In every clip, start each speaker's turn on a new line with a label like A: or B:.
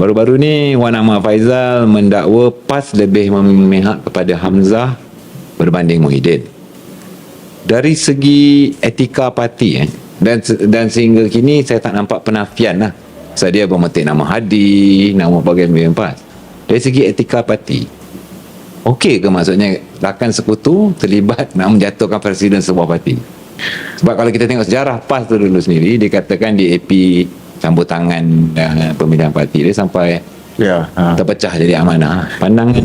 A: Baru-baru ni Wan Ahmad Faizal mendakwa PAS lebih memihak kepada Hamzah berbanding Muhyiddin. Dari segi etika parti eh, dan dan sehingga kini saya tak nampak penafian lah. Saya dia bermetik nama Hadi, nama bagian PAS. Dari segi etika parti, okey ke maksudnya rakan sekutu terlibat nak menjatuhkan presiden sebuah parti? Sebab kalau kita tengok sejarah PAS tu dulu sendiri, dikatakan di AP campur tangan uh, pemilihan parti dia sampai
B: Ya. Ha.
A: terpecah jadi amanah. Pandangan?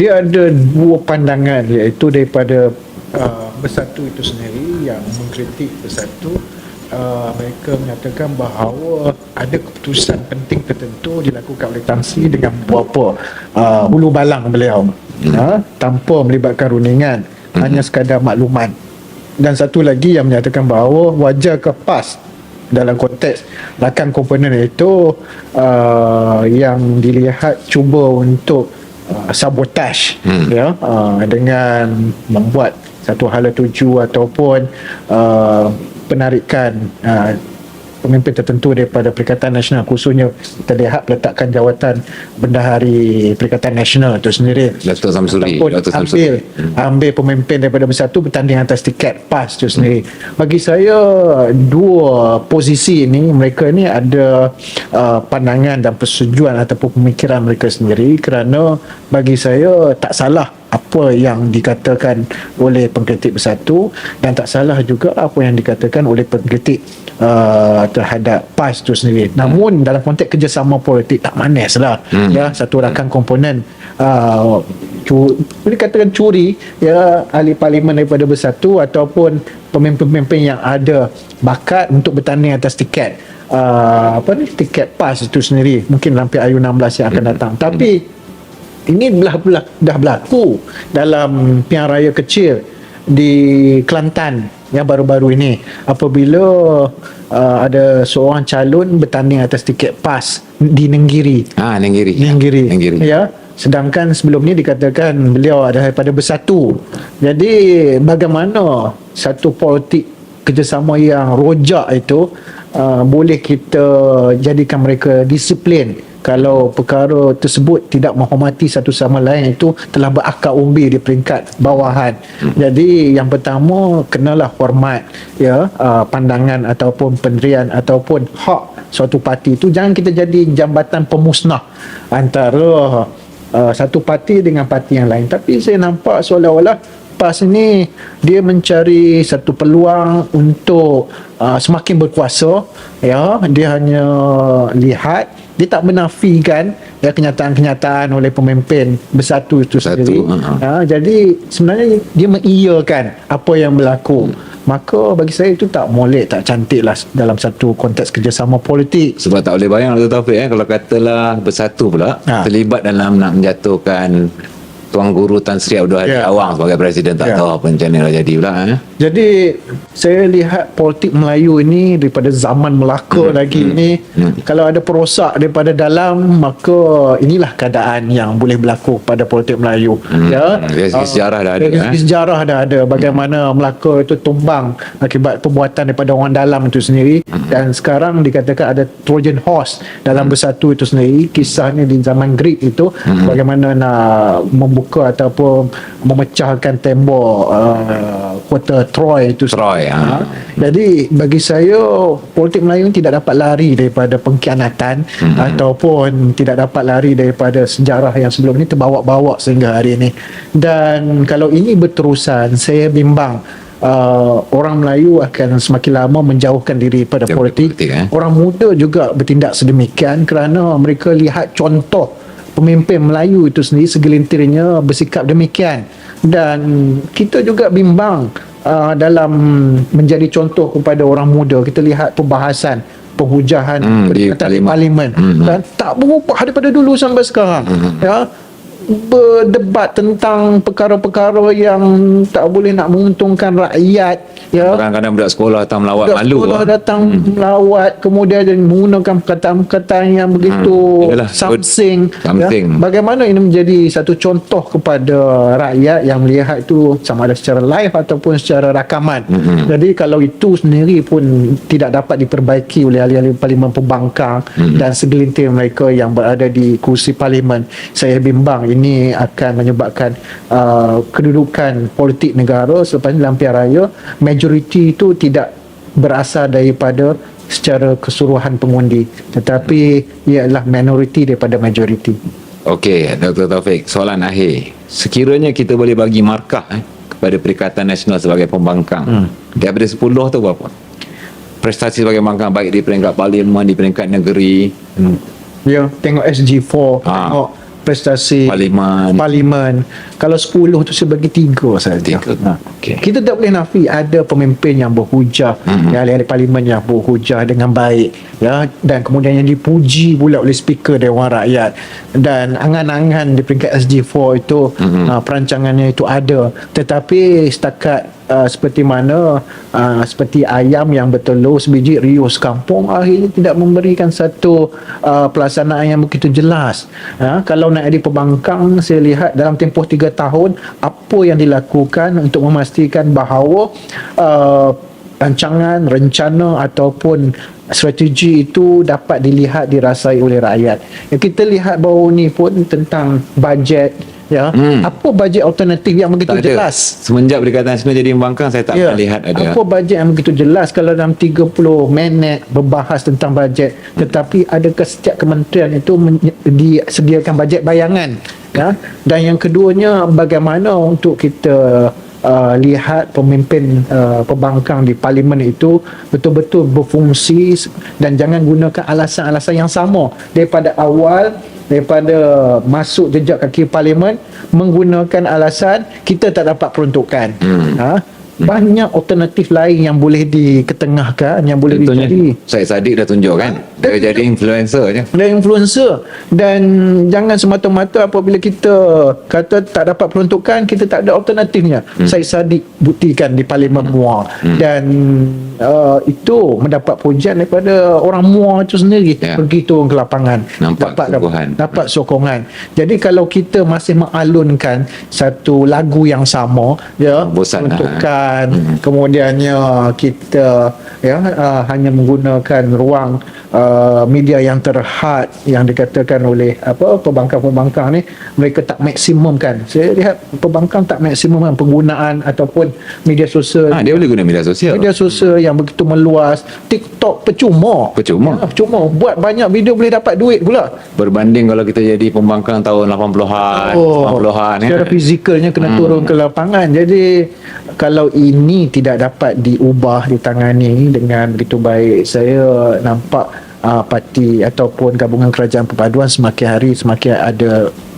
B: Dia ada dua pandangan iaitu daripada uh, Bersatu itu sendiri yang mengkritik Bersatu uh, mereka menyatakan bahawa ada keputusan penting tertentu dilakukan oleh Tan Sri dengan beberapa uh, hulu balang beliau hmm. uh, tanpa melibatkan runingan hmm. hanya sekadar maklumat dan satu lagi yang menyatakan bahawa wajar ke PAS dalam konteks rakan komponen itu uh, yang dilihat cuba untuk uh, sabotaj
A: Hmm.
B: ya uh, dengan membuat satu hala tuju ataupun uh, penarikan uh, pemimpin tertentu daripada Perikatan Nasional khususnya terlihat meletakkan jawatan bendahari Perikatan Nasional itu sendiri
A: Datuk Samsuri,
B: ataupun
A: Datuk Samsuri.
B: ambil ambil pemimpin daripada bersatu bertanding atas tiket PAS itu sendiri. Bagi saya dua posisi ini mereka ni ada uh, pandangan dan persetujuan ataupun pemikiran mereka sendiri kerana bagi saya tak salah apa yang dikatakan oleh pengkritik bersatu dan tak salah juga apa yang dikatakan oleh pengkritik uh, terhadap PAS itu sendiri. Namun dalam konteks kerjasama politik tak manis lah.
A: Hmm.
B: ya satu rakan komponen uh, boleh katakan curi ya ahli parlimen daripada bersatu ataupun pemimpin-pemimpin yang ada bakat untuk bertanding atas tiket uh, apa ni tiket PAS itu sendiri. Mungkin dalam PIU 16 yang akan datang. Tapi ini belah, belah, dah berlaku dalam pilihan raya kecil di Kelantan yang baru-baru ini apabila uh, ada seorang calon bertanding atas tiket PAS di Nenggiri
A: Ah, Nenggiri.
B: Nenggiri.
A: Nenggiri.
B: Ya. Sedangkan sebelum ni dikatakan beliau ada daripada bersatu. Jadi bagaimana satu politik kerjasama yang rojak itu uh, boleh kita jadikan mereka disiplin kalau perkara tersebut tidak menghormati satu sama lain itu telah berakar umbi di peringkat bawahan. Hmm. Jadi yang pertama kenalah hormat ya uh, pandangan ataupun pendirian ataupun hak suatu parti itu jangan kita jadi jambatan pemusnah antara uh, satu parti dengan parti yang lain. Tapi saya nampak seolah-olah PAS ini dia mencari satu peluang untuk uh, semakin berkuasa ya dia hanya lihat dia tak menafikan ya kenyataan-kenyataan oleh pemimpin bersatu itu
A: Bersatu,
B: sendiri
A: ha.
B: ya, jadi sebenarnya dia mengiyakan apa yang berlaku maka bagi saya itu tak molek tak cantik lah dalam satu konteks kerjasama politik
A: Sebab tak boleh bayang Dr. Taufik eh, kalau katalah bersatu pula
B: Ha.
A: terlibat dalam nak menjatuhkan Tuan Guru Tan Sri Abdul Hadi
B: Ya.
A: Awang sebagai presiden tak
B: Ya.
A: tahu apa macam mana dah jadi pula eh.
B: Jadi saya lihat politik Melayu ini daripada zaman Melaka hmm, lagi hmm, ini
A: hmm.
B: kalau ada perosak daripada dalam maka inilah keadaan yang boleh berlaku pada politik Melayu
A: Hmm,
B: ya
A: dari segi
B: Ah,
A: sejarah dah ada,
B: dari segi
A: eh.
B: sejarah dah ada bagaimana Melaka itu tumbang akibat perbuatan daripada orang dalam itu sendiri
A: Hmm.
B: dan sekarang dikatakan ada Trojan horse dalam bersatu itu sendiri kisahnya di zaman Greek itu
A: Hmm.
B: bagaimana nak membuka ataupun memecahkan tembok uh, kota Troy itu
A: Troy, ha.
B: jadi bagi saya politik Melayu tidak dapat lari daripada pengkhianatan
A: Hmm.
B: ataupun tidak dapat lari daripada sejarah yang sebelum ini terbawa-bawa sehingga hari ini. Dan kalau ini berterusan saya bimbang uh, orang Melayu akan semakin lama menjauhkan diri pada
A: Daripada
B: politik.
A: politik, eh?
B: Orang muda juga bertindak sedemikian kerana mereka lihat contoh pemimpin Melayu itu sendiri segelintirnya bersikap demikian. Dan kita juga bimbang uh, dalam menjadi contoh kepada orang muda. Kita lihat perbahasan penghujahan
A: Hmm, di parlimen.
B: parlimen.
A: Hmm.
B: dan tak berubah daripada dulu sampai sekarang. Ya berdebat tentang perkara-perkara yang tak boleh nak menguntungkan rakyat ya
A: Kadang-kadang budak sekolah datang melawat
B: Budak
A: malu.
B: sekolah
A: ah.
B: datang melawat kemudian dia menggunakan perkataan-perkataan yang begitu
A: Hmm. Yalah,
B: something,
A: something.
B: Ya. bagaimana ini menjadi satu contoh kepada rakyat yang melihat itu sama ada secara live ataupun secara rakaman
A: Hmm.
B: jadi kalau itu sendiri pun tidak dapat diperbaiki oleh ahli-ahli parlimen pembangkang
A: Hmm.
B: dan segelintir mereka yang berada di kursi parlimen saya bimbang ini akan menyebabkan uh, kedudukan politik negara selepas ini dalam pilihan raya majoriti itu tidak berasal daripada secara keseluruhan pengundi tetapi ia adalah minoriti daripada majoriti
A: Okey, Dr. Taufik, soalan akhir. Sekiranya kita boleh bagi markah eh, kepada Perikatan Nasional sebagai pembangkang, hmm. daripada 10 tu berapa? Prestasi sebagai pembangkang baik di peringkat parlimen, di peringkat negeri,
B: hmm. ya tengok SG4
A: Ah.
B: tengok prestasi
A: parlimen.
B: parlimen kalau 10 tu saya bagi 3 saja ha.
A: Okey.
B: kita tak boleh nafi ada pemimpin yang berhujah
A: Mhm.
B: ya ahli-ahli parlimen yang berhujah dengan baik ya dan kemudian yang dipuji pula oleh speaker Dewan Rakyat dan angan-angan di peringkat SG4 itu
A: Mhm.
B: uh, perancangannya itu ada tetapi setakat uh, seperti mana uh, seperti ayam yang bertelur sebiji rius kampung akhirnya tidak memberikan satu uh, pelaksanaan yang begitu jelas ha? kalau nak di pembangkang saya lihat dalam tempoh 3 tahun apa yang dilakukan untuk memastikan bahawa uh, rancangan, rencana ataupun strategi itu dapat dilihat dirasai oleh rakyat. Yang kita lihat bahawa ni pun tentang bajet ya.
A: Hmm.
B: Apa bajet alternatif yang begitu
A: Tak ada.
B: jelas?
A: Semenjak Perikatan Nasional jadi pembangkang, saya tak
B: Ya.
A: pernah lihat ada.
B: Apa bajet yang begitu jelas kalau dalam 30 minit berbahas tentang bajet tetapi adakah setiap kementerian itu disediakan bajet bayangan ya dan yang keduanya bagaimana untuk kita uh, lihat pemimpin uh, pembangkang di parlimen itu betul-betul berfungsi dan jangan gunakan alasan-alasan yang sama daripada awal daripada masuk jejak kaki parlimen menggunakan alasan kita tak dapat peruntukan
A: Hmm.
B: ha? banyak alternatif lain yang boleh diketengahkan yang boleh
A: Contohnya,
B: dijadi
A: Syed Saddiq dah tunjuk kan? Dia jadi influencer je.
B: dan influencer dan jangan semata-mata apabila kita kata tak dapat peruntukan kita tak ada alternatifnya hmm. saya sadik buktikan di parlimen hmm. Muar hmm. dan uh, itu mendapat pujian daripada orang Muar itu sendiri
A: Ya.
B: pergi turun ke lapangan
A: Nampak
B: dapat
A: keteguhan.
B: dapat sokongan jadi kalau kita masih mengalunkan satu lagu yang sama ya
A: Bosan dah.
B: peruntukan
A: Hmm.
B: kemudiannya kita ya uh, hanya menggunakan ruang uh, media yang terhad yang dikatakan oleh apa pembangkang-pembangkang ni mereka tak maksimumkan. Saya lihat pembangkang tak maksimumkan penggunaan ataupun media sosial.
A: Ha, dia boleh guna media sosial.
B: media sosial yang begitu meluas TikTok percuma.
A: Percuma.
B: ya, percuma. Buat banyak video boleh dapat duit pula.
A: Berbanding kalau kita jadi pembangkang tahun 80-an, 90-an ya.
B: secara fizikalnya kena turun ke lapangan. Jadi kalau ini tidak dapat diubah ditangani dengan begitu baik saya nampak uh, parti ataupun gabungan kerajaan perpaduan semakin hari semakin ada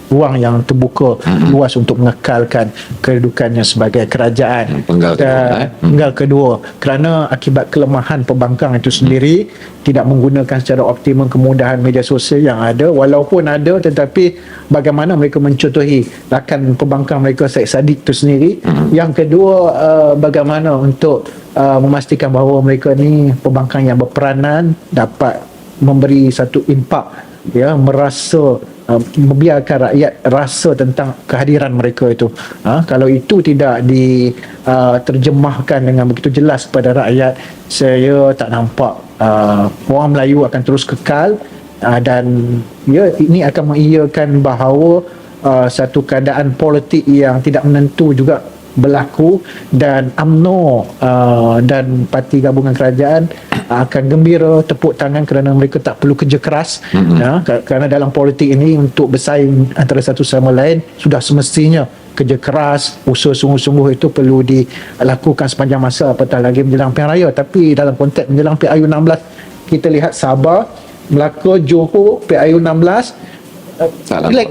B: ruang yang terbuka
A: Hmm.
B: luas untuk mengekalkan kedudukannya sebagai kerajaan
A: Penggal kedua, eh. Hmm.
B: penggal kedua kerana akibat kelemahan pembangkang itu sendiri tidak menggunakan secara optimum kemudahan media sosial yang ada walaupun ada tetapi bagaimana mereka mencontohi rakan pembangkang mereka Syed Saddiq itu sendiri
A: Hmm.
B: yang kedua uh, bagaimana untuk uh, memastikan bahawa mereka ni pembangkang yang berperanan dapat memberi satu impak ya merasa uh, membiarkan rakyat rasa tentang kehadiran mereka itu ha? kalau itu tidak diterjemahkan dengan begitu jelas kepada rakyat saya tak nampak uh, orang Melayu akan terus kekal uh, dan ya ini akan mengiyakan bahawa uh, satu keadaan politik yang tidak menentu juga berlaku dan UMNO uh, dan parti gabungan kerajaan uh, akan gembira tepuk tangan kerana mereka tak perlu kerja keras. Mm-hmm. ya, ka- kerana dalam politik ini untuk bersaing antara satu sama lain sudah semestinya kerja keras usaha sungguh-sungguh itu perlu dilakukan sepanjang masa apatah lagi menjelang pilihan raya. Tapi dalam konteks menjelang PIU 16 kita lihat Sabah Melaka Johor PIU 16 uh, relax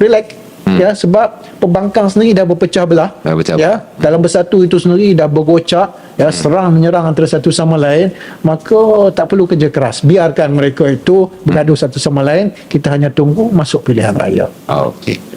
B: relax hmm. ya sebab pembangkang sendiri dah berpecah belah
A: Dah bercabang.
B: ya dalam bersatu itu sendiri dah bergocak ya serang menyerang antara satu sama lain maka tak perlu kerja keras biarkan mereka itu bergaduh satu sama lain kita hanya tunggu masuk pilihan raya
A: Ah, Okey.